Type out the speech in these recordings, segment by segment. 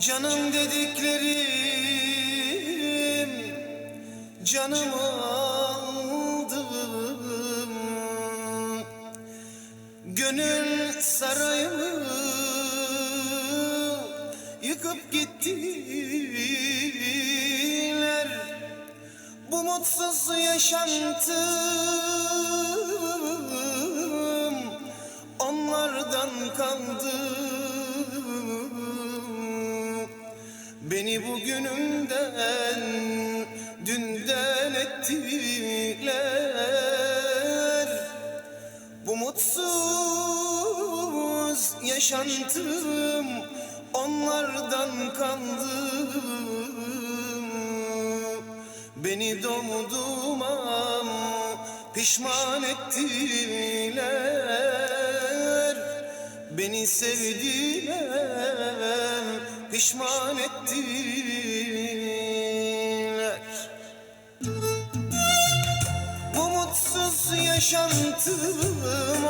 Canım dediklerim Canımı aldım. Gönül sarayımı Yıkıp gittiler. Bu mutsuz yaşantım Onlardan kaldı Beni bugünümden dünden ettiler. Bu mutsuz yaşantım onlardan kaldı. Beni doğduğuma pişman ettiler. Beni sevdiler pişman ettiler yaşantım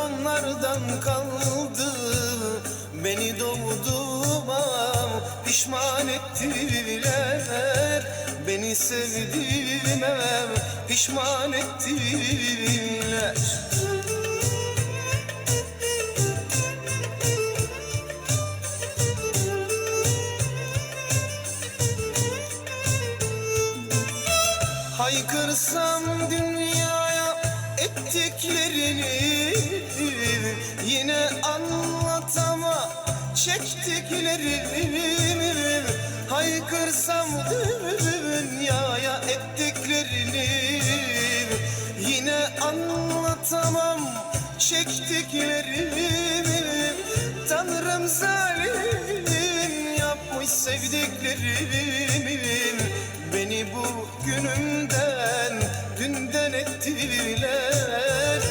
onlardan kaldı. Beni doğduğuma pişman ettiler. Beni sevdiğime pişman ettiler. Haykırsam dünyaya ettiklerini Yine anlatama. Çektiklerimi Haykırsam dünyaya ettiklerini Yine anlatamam. Çektiklerimi Tanrım zalim yapmış sevdiklerimi Beni bu günümden dünden ettiler.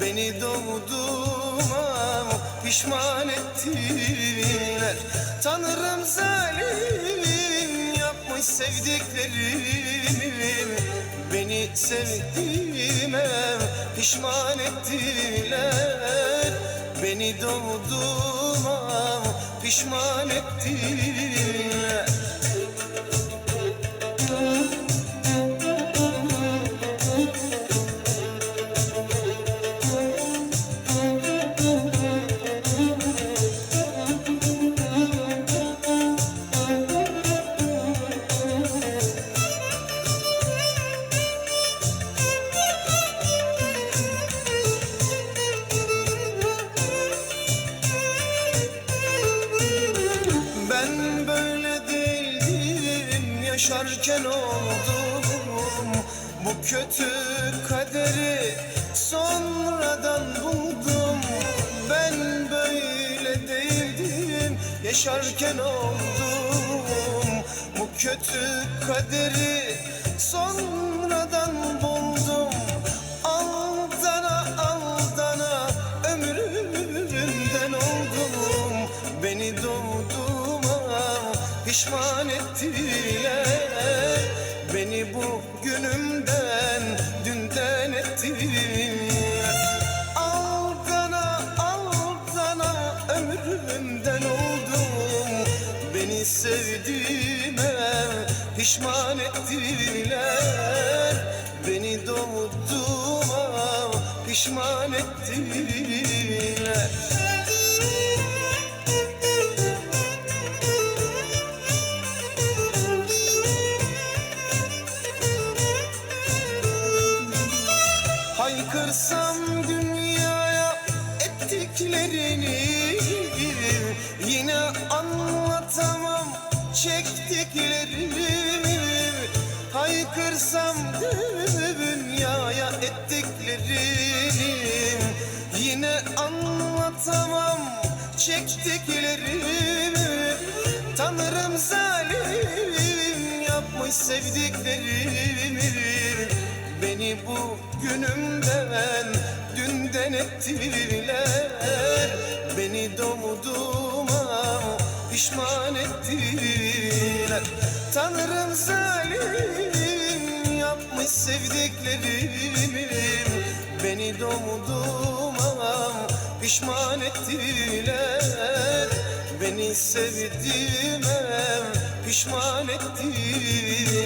Beni doğduğuma pişman ettiler. Tanrım zalim yapmış sevdiklerimi. Beni sevdiğime pişman ettiler. Beni doğduğuma pişman ettiler kaderi sonradan buldum. Ben böyle değildim yaşarken oldum. Bu kötü kaderi sonradan buldum. Aldana aldana ömrümden oldum. Beni doğduğuma pişman ettiler sevdiğime pişman ettiler. Beni doğduğuma pişman ettiler. Haykırsam çektiklerimi Haykırsam dünyaya ettiklerini Yine anlatamam çektiklerimi. Tanrım zalim yapmış sevdiklerimi. Beni bu günümden dünden ettiler. Beni doğduğuma pişman ettiler. Tanrım zalim yapmış sevdiklerimi. Beni doğduğuma pişman ettiler. Beni sevdiğime pişman ettiler